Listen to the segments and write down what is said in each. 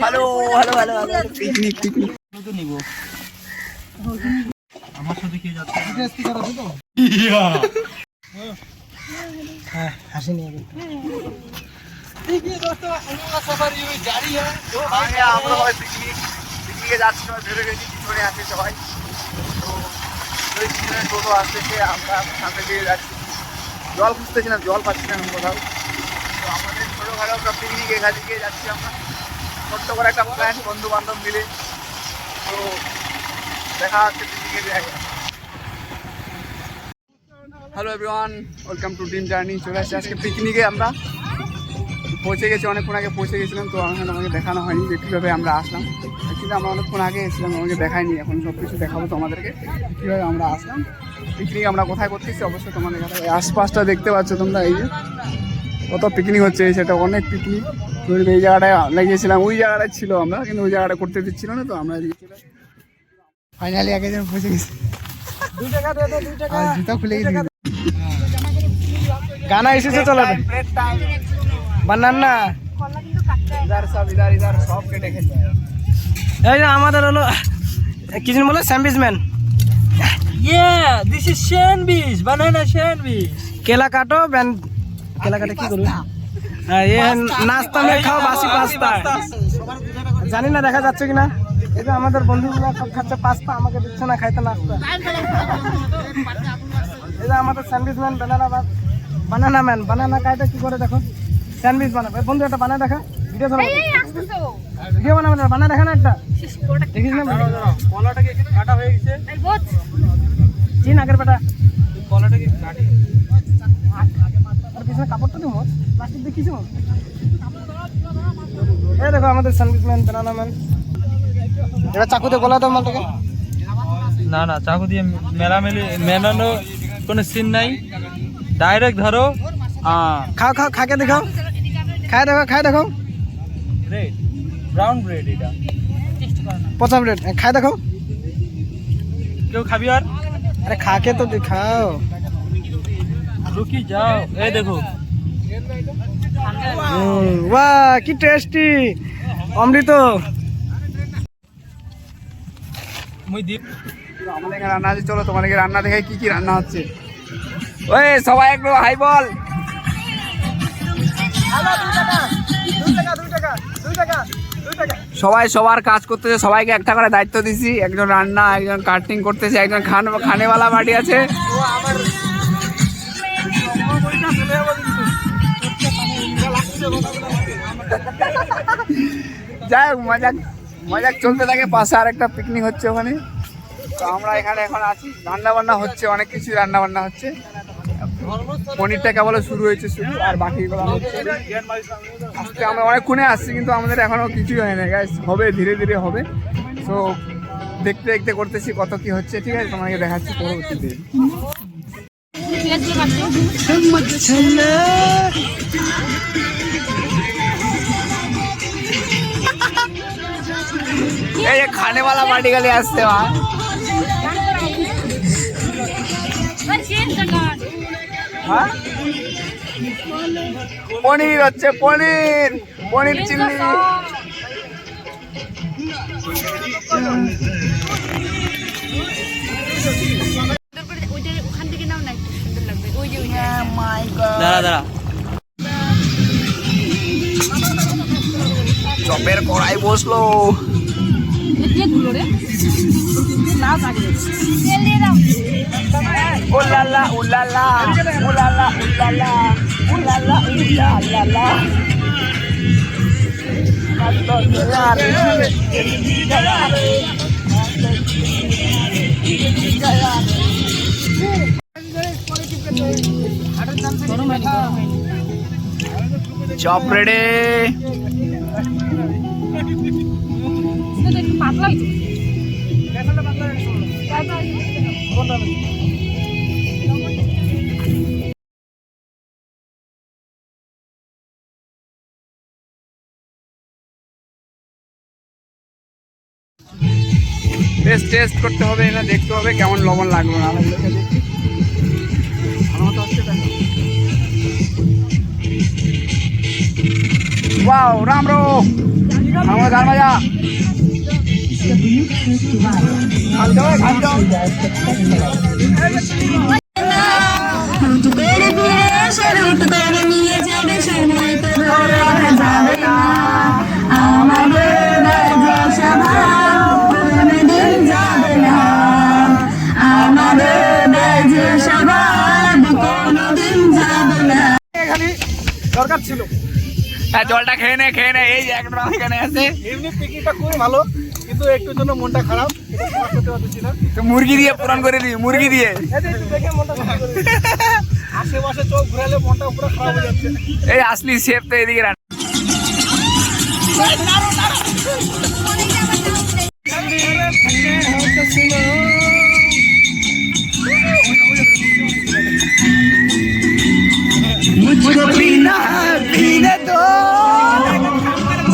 Hello hello hello hello picnic picnic আমার সাথে কে যাচ্ছে? হাসি নিয়ে পিকনিক পিকনিকে যাচ্ছি সবাই ভেবে গেছি পিছনে আছে সবাই। তো ওই পিছনে টোটো আসতেছে আমরা সামনে দিয়ে যাচ্ছি। জল খুঁজতেছিলাম জল পাচ্ছি না কোথাও। আমাদের একটা পিকনিক এখান যাচ্ছি আমরা। ছোট্ট করে একটা প্ল্যান বন্ধু বান্ধব মিলে। তো দেখা হচ্ছে পিকনিকে hello everyone welcome to dream journey চলে আসছি আজকে পিকনিকে আমরা। পৌঁছে গেছি, অনেকক্ষণ আগে পৌঁছে গেছিলাম, তো এখন আমাকে দেখানো হয়নি যে কীভাবে আমরা আসলাম। অ্যাকচুয়ালি আমরা অনেকক্ষণ আগে এসেছিলাম, আমাকে দেখায়নি, এখন সব কিছু দেখাবো তোমাদেরকে, কীভাবে আমরা আসলাম। পিকনিক আমরা কোথায় করতেছি, অবশ্যই তোমাদের আশপাশটা দেখতে পাচ্ছ তোমরা, এই যে। কত পিকনিক হচ্ছে সেটা অনেক পিকনিক এই জায়গাটায় লাগিয়েছিলাম ওই জায়গাটায় ছিল আমরা কিন্তু ওই জায়গাটা করতে দিচ্ছিল না তো আমরা ফাইনালি এক একজন পৌঁছে গেছি। জুতা খুলে গেছি। গানা এসেছে চলাবে বানান না সব ইধার ইধার সব কেটে খেতে এই যে আমাদের হলো কিছু বলে sandwich man Yeah, this is sandwich, banana sandwich. কেলা কাটো ব্যান কেলা কাটে কি করবে? হ্যাঁ এ নাস্তা মে খাও বাসি পাস্তা। জানি না দেখা যাচ্ছে কিনা। এই যে আমাদের বন্ধুগুলো সব খাচ্ছে পাস্তা আমাকে দিচ্ছে না খাইতে নাস্তা। এই যে আমাদের sandwich man banana banana man banana খাইতে কি করে দেখো? স্যান্ডউইচ বানাবে বন্ধু একটা বানায় দেখা। ভিডিও চলো ভিডিও বানাবে না বানায় দেখা না একটা? দেখিস না? কলাটাকে কাটা হয়ে গেছে? চিন আগের বেটা। কলাটাকে কাটি। আর পিছনে কাপড়টা দিব প্লাস্টিক দেখিস এই দেখো আমাদের স্যান্ডউইচ ম্যান বানানা ম্যান এটা চাকুতে গলা দাও মালটাকে। না না চাকু দিয়ে মেলামেলি মেলানো কোনো সিন নাই। ডাইরেক্ট ধরো খাও খাও খাকে দেখাও। খাই দেখো খাই দেখো। ব্রেড ব্রাউন ব্রেড এটা। পচা প্লেট খাই দেখো। কেউ খাবি আর? আরে খাকে তো দেখাও। রুকি যাও। এই দেখো। বাহ কি টেস্টি অমৃত। আমাদের রান্না আছে চলো তোমাদেরকে রান্না দেখে কি কি রান্না হচ্ছে। ওই সবাই একটু হাই বল। সবাই সবার কাজ করতেছে সবাইকে একটা করে দায়িত্ব দিছি। একজন রান্না একজন কাটিং করতেছে একজন খান খানেওয়ালা বাড়ি আছে। যাই হোক মজাক মজাক চলতে থাকে, পাশে আর একটা পিকনিক হচ্ছে ওখানে। তো আমরা এখানে এখন আছি। রান্না বান্না হচ্ছে, অনেক কিছু রান্না বান্না হচ্ছে। পনিরটা কেবল শুরু হয়েছে শুরু আর বাকিগুলো আজকে আমরা অনেকক্ষণে আসছি, কিন্তু আমাদের এখনও কিছুই হয় না গাইস হবে, ধীরে ধীরে হবে। তো দেখতে দেখতে করতেছি কত কি হচ্ছে, ঠিক আছে? তোমাকে দেখাচ্ছি পরবর্তীতে যে খানেওয়ালা পার্টি গেলে আসছে মা। হ্যাঁ? পনির হচ্ছে পনির। পনির চিল্লি দাঁড়া দাঁড়া। চপের কড়াই বসল। উলালা উলালা উলালা উলালা উলালা উলালা চপ রেডে। টেস্ট টেস্ট করতে হবে না দেখতে হবে কেমন লবণ লাগবে না বাজে স্বভাব কোনোদিন যাবে না খালি দরকার ছিল। হ্যাঁ জলটা খেয়ে নে খেয়ে নে এই যে একদম এখানে আছে এমনি পিকনিকটা খুবই ভালো কিন্তু একটু জন্য মনটা খারাপ এটা প্রকাশ করতে পারতেছি না তো মুরগি দিয়ে পূরণ করে দিই মুরগি দিয়ে এই যে একটু দেখে মনটা খারাপ করে দিচ্ছে। আশেপাশে চোখ ঘুরালে মনটা পুরো খারাপ হয়ে যাচ্ছে এই আসলি শেফ তো এদিকে রান্না मुझको पीना है पीने दो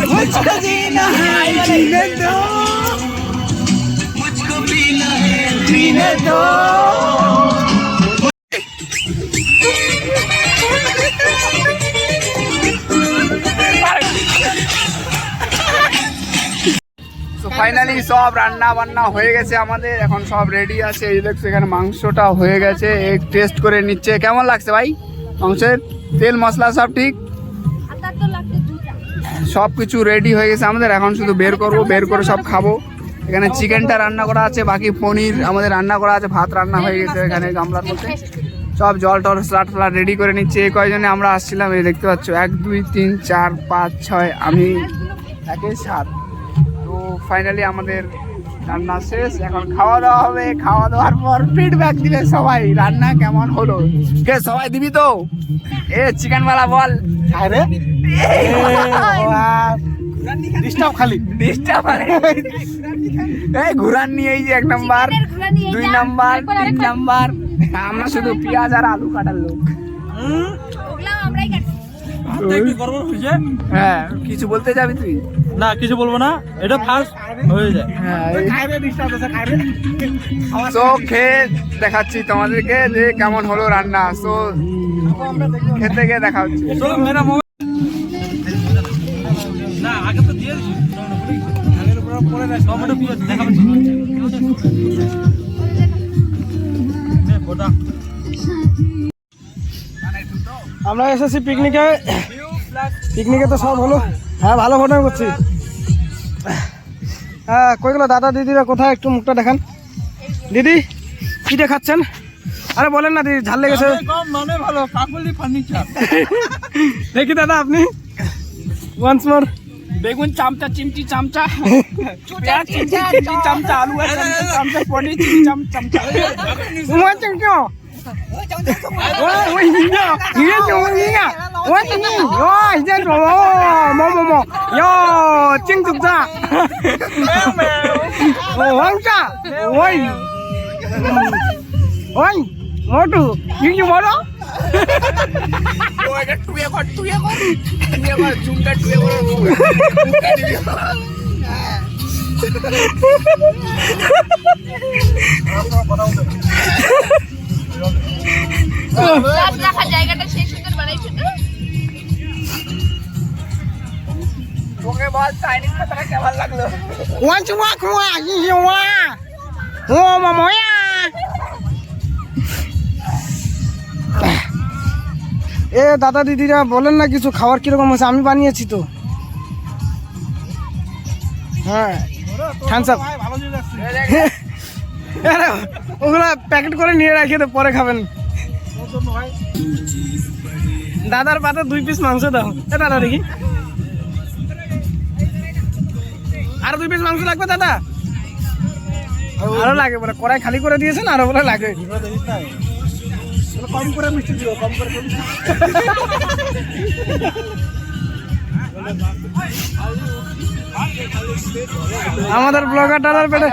मुझको जीना है जीने दो मुझको पीना है पीने दो তো ফাইনালি সব রান্না বান্না হয়ে গেছে আমাদের এখন সব রেডি আছে এই দেখছো এখানে মাংসটা হয়ে গেছে এক টেস্ট করে নিচ্ছে কেমন লাগছে ভাই মাংসের তেল মশলা সব ঠিক সব কিছু রেডি হয়ে গেছে আমাদের। এখন শুধু বের করব বের করে সব খাব। এখানে চিকেনটা রান্না করা আছে বাকি পনির আমাদের রান্না করা আছে ভাত রান্না হয়ে গেছে এখানে গামলার মধ্যে। সব জল টল স্লাট ফ্লাট রেডি করে নিচ্ছে। এই কয়জনে আমরা আসছিলাম এই দেখতে পাচ্ছ এক দুই তিন চার পাঁচ ছয় আমি একে সাত। তো ফাইনালি আমাদের রান্না শেষ। এখন খাওয়া দাওয়া হবে। খাওয়া দাওয়ার পর ফিডব্যাক দিবে সবাই রান্না কেমন হলো। কে সবাই দিবি তো? এ চিকেনওয়ালা বালা বল। আরে ডিস্টার্ব খালি। ডিস্টার্ব এই ঘুরান নিয়ে এই যে এক নাম্বার। দুই নাম্বার তিন নাম্বার। আমরা শুধু পেঁয়াজ আর আলু কাটার লোক। হ্যাঁ কিছু বলতে যাবি তুই? না কিছু বলব না। এটা ফার্স্ট হয়ে যায়। হ্যাঁ খাইরে ডিস্টার্ব আছে খাইরে তো খেয়ে দেখাচ্ছি তোমাদেরকে যে কেমন হলো রান্না। তো খেতে গিয়ে দেখা হচ্ছে। টমেটো আমরা এসেছি পিকনিকে। পিকনিকে তো সব হলো। হ্যাঁ ভালো ফটো করছি। হ্যাঁ কই গেলো? দাদা দিদিরা কোথায়? একটু মুখটা দেখান। দিদি কি খাচ্ছেন? আরে বলেন না দিদি ঝাল লেগেছে। দেখি দাদা আপনি। ওয়ান্স মোর বেগুন চামচা চিমচি চামচা পেঁয়াজ চিমচি চিমচি চামচা আলু আর চামচা চামচা পনির চিমচি চাম চামচা ওয়ান চামচো ওই ওই নিয়া নিয়া তো নিয়া ওই নি ওই যে তো মো মো মো yo চিং চুক যা ও ওয়াং চা ওই ওই মোটু ইউ ইউ মোটো ও এটা তুই এখন তুই এখন তুই এখন চুমটা তুই এখন জায়গাটা সেই সুন্দর বানাইছে তো? তোকে ও মাময়া এ দাদা দিদিরা, বলেন না কিছু, খাবার কীরকম হয়েছে? আমি বানিয়েছি তো। হ্যাঁ। থামস আপ ওগুলা প্যাকেট করে নিয়ে রাখি, তো পরে খাবেন। দাদার পাতে দুই পিস মাংস দাও। এ দাদা দেখি। আরও দুই পিস মাংস লাগবে দাদা? আরও লাগে বলে কড়াই খালি করে দিয়েছেন, আরও বলে লাগে। কম করে মিষ্টি দিও কম করে আমাদের ব্লগার দাদার পেটে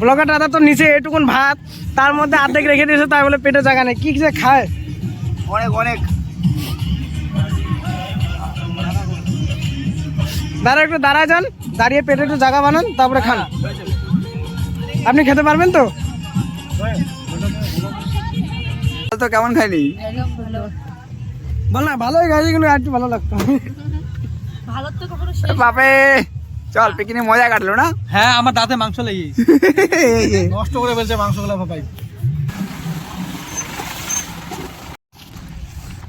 ব্লগার দাদা তো নিচে এটুকুন ভাত তার মধ্যে অর্ধেক রেখে দিয়েছে তাই বলে পেটে জায়গা নেই। কি যে খায়? অনেক অনেক। দাঁড়া একটু দাঁড়া যান দাঁড়িয়ে পেটে একটু জায়গা বানান তারপরে খান। আপনি খেতে পারবেন তো? তো কেমন খাইনি? বল না ভালোই খাইছি কিন্তু আর একটু ভালো লাগতো। ভালো তো কখনো শেষ বাপে চল পিকনিক মজা কাটলো না? হ্যাঁ আমার দাঁতে মাংস লেগে গেছে। নষ্ট করে ফেলছে মাংসগুলো ভাই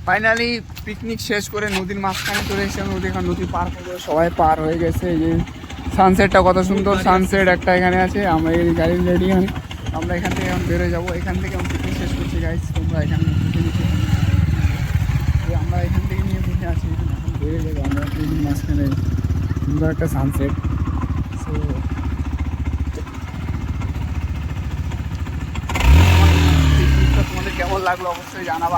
ফাইনালি পিকনিক শেষ করে নদীর মাঝখানে চলে এসেছে নদী এখন নদী পার করব সবাই পার হয়ে গেছে। এই যে সানসেটটা কত সুন্দর সানসেট একটা এখানে আছে। আমরা এই গাড়ি রেডি আমরা এখান থেকে এখন বেরোয় যাব। এখান থেকে গাইজ তোমরা এখানে picnic এ- এই আমরা এখান থেকে নিয়ে বসে আছি এখন বেরিয়ে যাব আমরা নদীর মাঝখানে সুন্দর একটা সানসেট সো পিকনিকটা তোমাদের কেমন লাগল অবশ্যই জানাবা